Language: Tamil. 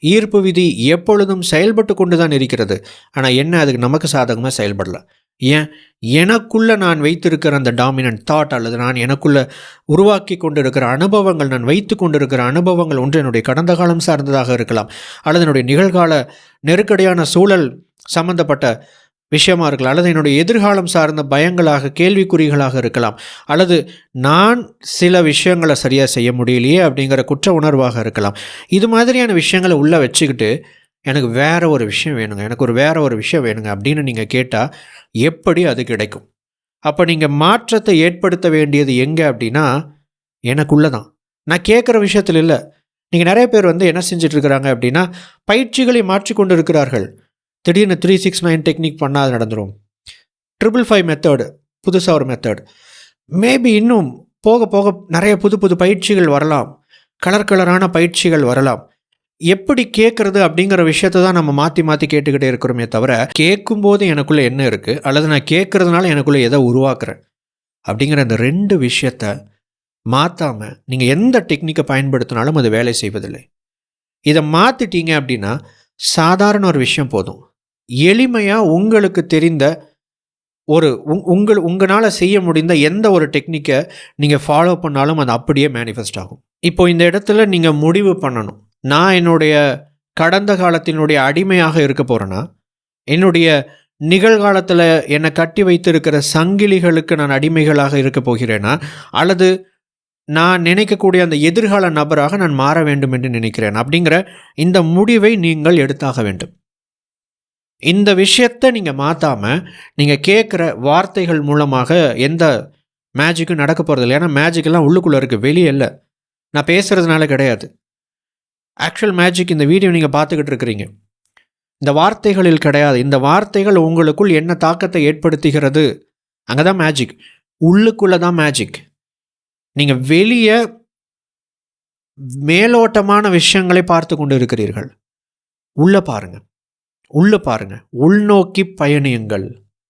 ஈர்ப்பு விதி எப்பொழுதும் செயல்பட்டு கொண்டு தான் இருக்கிறது. ஆனால் என்ன அதுக்கு நமக்கு சாதகமாக செயல்படல? ஏன்? எனக்குள்ளே நான் வைத்திருக்கிற அந்த டாமினன்ட் தாட் அல்லது நான் எனக்குள்ளே உருவாக்கி கொண்டிருக்கிற அனுபவங்கள் நான் வைத்து கொண்டிருக்கிற அனுபவங்கள் ஒன்று என்னுடைய கடந்த காலம் சார்ந்ததாக இருக்கலாம். அல்லது என்னுடைய நிகழ்கால நெருக்கடியான சூழல் சம்பந்தப்பட்ட விஷயமா இருக்கலாம் அல்லது என்னுடைய எதிர்காலம் சார்ந்த பயங்களாக கேள்விக்குறிகளாக இருக்கலாம் அல்லது நான் சில விஷயங்களை சரியாக செய்ய முடியலையே அப்படிங்கிற குற்ற உணர்வாக இருக்கலாம். இது மாதிரியான விஷயங்களை உள்ளே வச்சுக்கிட்டு எனக்கு வேறு ஒரு விஷயம் வேணுங்க எனக்கு ஒரு வேறு ஒரு விஷயம் வேணுங்க அப்படின்னு நீங்கள் கேட்டால் எப்படி அது கிடைக்கும்? அப்போ நீங்கள் மாற்றத்தை ஏற்படுத்த வேண்டியது எங்கே அப்படின்னா எனக்குள்ளே தான். நான் கேட்குற விஷயத்தில் இல்லை. நீங்கள் நிறைய பேர் வந்து என்ன செஞ்சிட்ருக்கிறாங்க அப்படின்னா பயிற்சிகளை மாற்றிக்கொண்டு இருக்கிறார்கள். திடீர்னு த்ரீ சிக்ஸ் நைன் டெக்னிக் பண்ணால் அது நடந்துடும் ட்ரிபிள் ஃபைவ் மெத்தடு புதுசாக ஒரு மெத்தட் மேபி இன்னும் போக போக நிறைய புது புது பயிற்சிகள் வரலாம். கலர் கலரான பயிற்சிகள் வரலாம். எப்படி கேட்குறது அப்படிங்கிற விஷயத்தை தான் நம்ம மாற்றி மாற்றி கேட்டுக்கிட்டே இருக்கிறோமே தவிர கேட்கும்போது எனக்குள்ளே என்ன இருக்குது அல்லது நான் கேட்குறதுனால எனக்குள்ளே எதை உருவாக்குறேன்? அப்படிங்கிற அந்த ரெண்டு விஷயத்த மாற்றாமல் நீங்கள் எந்த டெக்னிக்கை பயன்படுத்தினாலும் அது வேலை செய்வதில்லை. இதை மாற்றிட்டீங்க அப்படின்னா சாதாரண ஒரு விஷயம் போதும். எளிமையாக உங்களுக்கு தெரிந்த ஒரு உங் உங்கள் உங்களால் செய்ய முடிந்த எந்த ஒரு டெக்னிக்கை நீங்கள் ஃபாலோ பண்ணாலும் அது அப்படியே மேனிஃபெஸ்ட் ஆகும். இப்போ இந்த இடத்துல நீங்கள் முடிவு பண்ணணும். நான் என்னுடைய கடந்த காலத்தினுடைய அடிமையாக இருக்க போகிறேன்னா என்னுடைய நிகழ்காலத்தில் என்னை கட்டி வைத்திருக்கிற சங்கிலிகளுக்கு நான் அடிமைகளாக இருக்க போகிறேனா அல்லது நான் நினைக்கக்கூடிய அந்த எதிர்கால நபராக நான் மாற வேண்டும் என்று நினைக்கிறேன் அப்படிங்கிற இந்த முடிவை நீங்கள் எடுத்தாக வேண்டும். இந்த விஷயத்தை நீங்கள் மாற்றாமல் நீங்கள் கேட்குற வார்த்தைகள் மூலமாக எந்த மேஜிக்கும் நடக்க போகிறது இல்லை. ஏன்னா மேஜிக்கெல்லாம் உள்ளுக்குள்ளே இருக்குது வெளியே இல்லை. நான் பேசுகிறதுனால கிடையாது. ஆக்சுவல் மேஜிக் இந்த வீடியோ நீங்கள் பார்த்துக்கிட்டு இருக்கிறீங்க. இந்த வார்த்தைகளில் கிடையாது. இந்த வார்த்தைகள் உங்களுக்குள் என்ன தாக்கத்தை ஏற்படுத்துகிறது? அங்கே தான் மேஜிக் உள்ளுக்குள்ளே தான் மேஜிக் நீங்கள் வெளியே மேலோட்டமான விஷயங்களை பார்த்து கொண்டு இருக்கிறீர்கள். உள்ளே பாருங்கள் உள்ளே பாருங்கள் உள்நோக்கி பயணியுங்கள்.